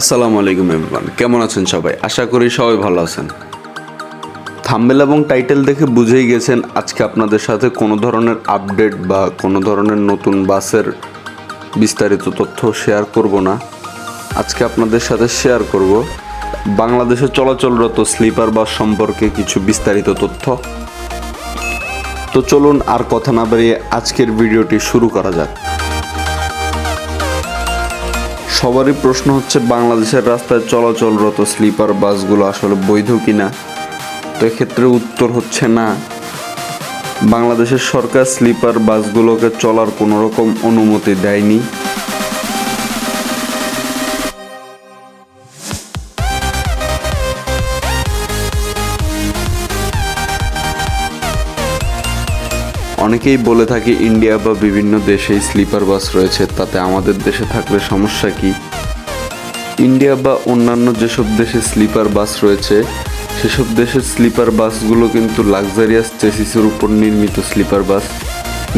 আসসালামু আলাইকুম এভরিওয়ান কেমন আছেন সবাই? আশা করি সবাই ভালো আছেন। থাম্বেল এবং টাইটেল দেখে বুঝেই গেছেন আজকে আপনাদের সাথে কোনো ধরনের আপডেট বা কোনো ধরনের নতুন বাসের বিস্তারিত তথ্য শেয়ার করব না। আজকে আপনাদের সাথে শেয়ার করব বাংলাদেশে চলাচলরত স্লিপার বাস সম্পর্কে কিছু বিস্তারিত তথ্য। তো চলুন আর কথা না বাড়িয়ে আজকের ভিডিওটি শুরু করা যাক। সবারই প্রশ্ন হচ্ছে, বাংলাদেশের রাস্তায় চলাচলরত স্লিপার বাসগুলো আসলে বৈধ কিনা? তো এক্ষেত্রে উত্তর হচ্ছে না। বাংলাদেশের সরকার স্লিপার বাসগুলোকে চলার কোনো রকম অনুমতি দেয়নি। অনেকেই বলে থাকে ইন্ডিয়া বা বিভিন্ন দেশেই স্লিপার বাস রয়েছে, তাতে আমাদের দেশে থাকলে সমস্যা কি? ইন্ডিয়া বা অন্যান্য যেসব দেশে স্লিপার বাস রয়েছে, সেসব দেশের স্লিপার বাসগুলো কিন্তু লাক্সারিয়াস চেসিসের উপর নির্মিত স্লিপার বাস।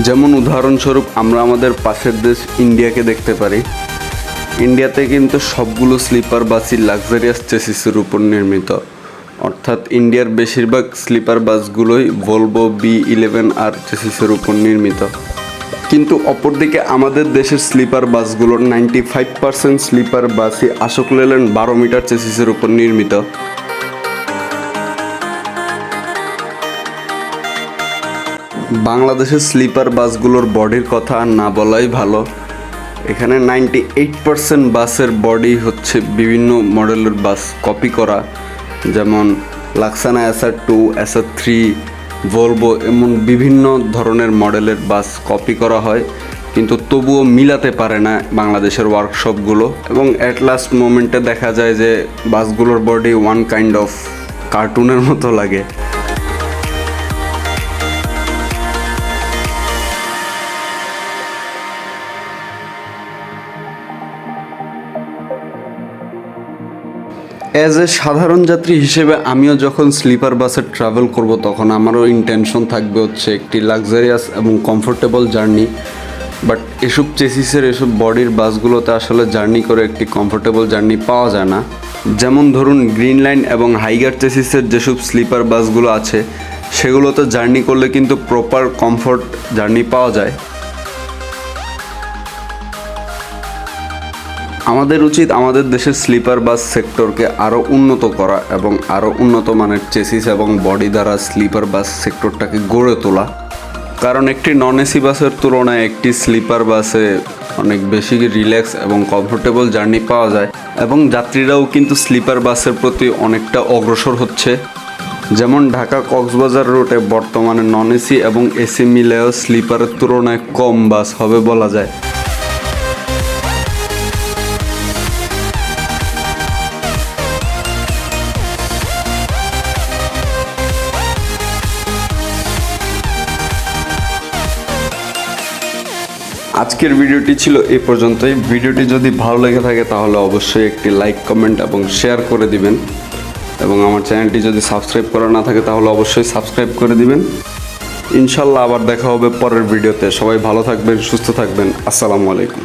যেমন উদাহরণস্বরূপ, আমরা আমাদের পাশের দেশ ইন্ডিয়াকে দেখতে পারি। ইন্ডিয়াতে কিন্তু সবগুলো স্লিপার বাসই লাক্সারিয়াস চেসিসের উপর নির্মিত। অর্থাৎ ইন্ডিয়ার বেশিরভাগ স্লিপার বাসগুলোই ভলভো বি ইলেভেন আর চেসিসের উপর নির্মিত। কিন্তু অপরদিকে আমাদের দেশের স্লিপার বাসগুলোর নাইনটি ফাইভ পার্সেন্ট স্লিপার বাসই আশোক লেল্যান্ড বারো মিটার চেসিসের উপর নির্মিত। বাংলাদেশের স্লিপার বাসগুলোর বডির কথা না বলাই ভালো। এখানে নাইনটি এইট পার্সেন্ট বাসের বডি হচ্ছে বিভিন্ন মডেলের বাস কপি করা। যেমন Laksana SR two, SR three, Volvo এমন বিভিন্ন ধরনের মডেলের বাস কপি করা হয়, কিন্তু তবুও মিলাতে পারে না বাংলাদেশের ওয়ার্কশপগুলো এবং অ্যাট লাস্ট মোমেন্টে দেখা যায় যে বাসগুলোর বডি ওয়ান কাইন্ড অফ কার্টুনের মতো লাগে। অ্যাজ এ সাধারণ যাত্রী হিসেবে আমিও যখন স্লিপার বাসে ট্রাভেল করব, তখন আমারও ইন্টেনশন থাকবে হচ্ছে একটি লাক্সারিয়াস এবং কমফোর্টেবল জার্নি বাট এসব চেসিসের এসব বডির বাসগুলোতে আসলে জার্নি করে একটি কমফোর্টেবল জার্নি পাওয়া যায় না। যেমন ধরুন গ্রিন লাইন এবং হাইগার চেসিসের যেসব স্লিপার বাসগুলো আছে, সেগুলোতে জার্নি করলে কিন্তু প্রপার কমফোর্ট জার্নি পাওয়া যায়। আমাদের উচিত আমাদের দেশের স্লিপার বাস সেক্টরকে আরও উন্নত করা এবং আরও উন্নত মানের চেসিস এবং বডি দ্বারা স্লিপার বাস সেক্টরটাকে গড়ে তোলা। কারণ একটি নন এসি বাসের তুলনায় একটি স্লিপার বাসে অনেক বেশি রিল্যাক্স এবং কমফোর্টেবল জার্নি পাওয়া যায় এবং যাত্রীরাও কিন্তু স্লিপার বাসের প্রতি অনেকটা অগ্রসর হচ্ছে। যেমন ঢাকা কক্সবাজার রুটে বর্তমানে নন এসি এবং এসি মিলেও স্লিপারের তুলনায় কম বাস হবে বলা যায়। আজকের ভিডিওটি ছিল এ পর্যন্তই। ভিডিওটি যদি ভালো লেগে থাকে তাহলে অবশ্যই একটি লাইক কমেন্ট এবং শেয়ার করে দিবেন। এবং আমার চ্যানেলটি যদি সাবস্ক্রাইব করা না থাকে তাহলে অবশ্যই সাবস্ক্রাইব করে দিবেন। ইনশাল্লাহ আবার দেখা হবে পরের ভিডিওতে। সবাই ভালো থাকবেন, সুস্থ থাকবেন। আসসালামু আলাইকুম।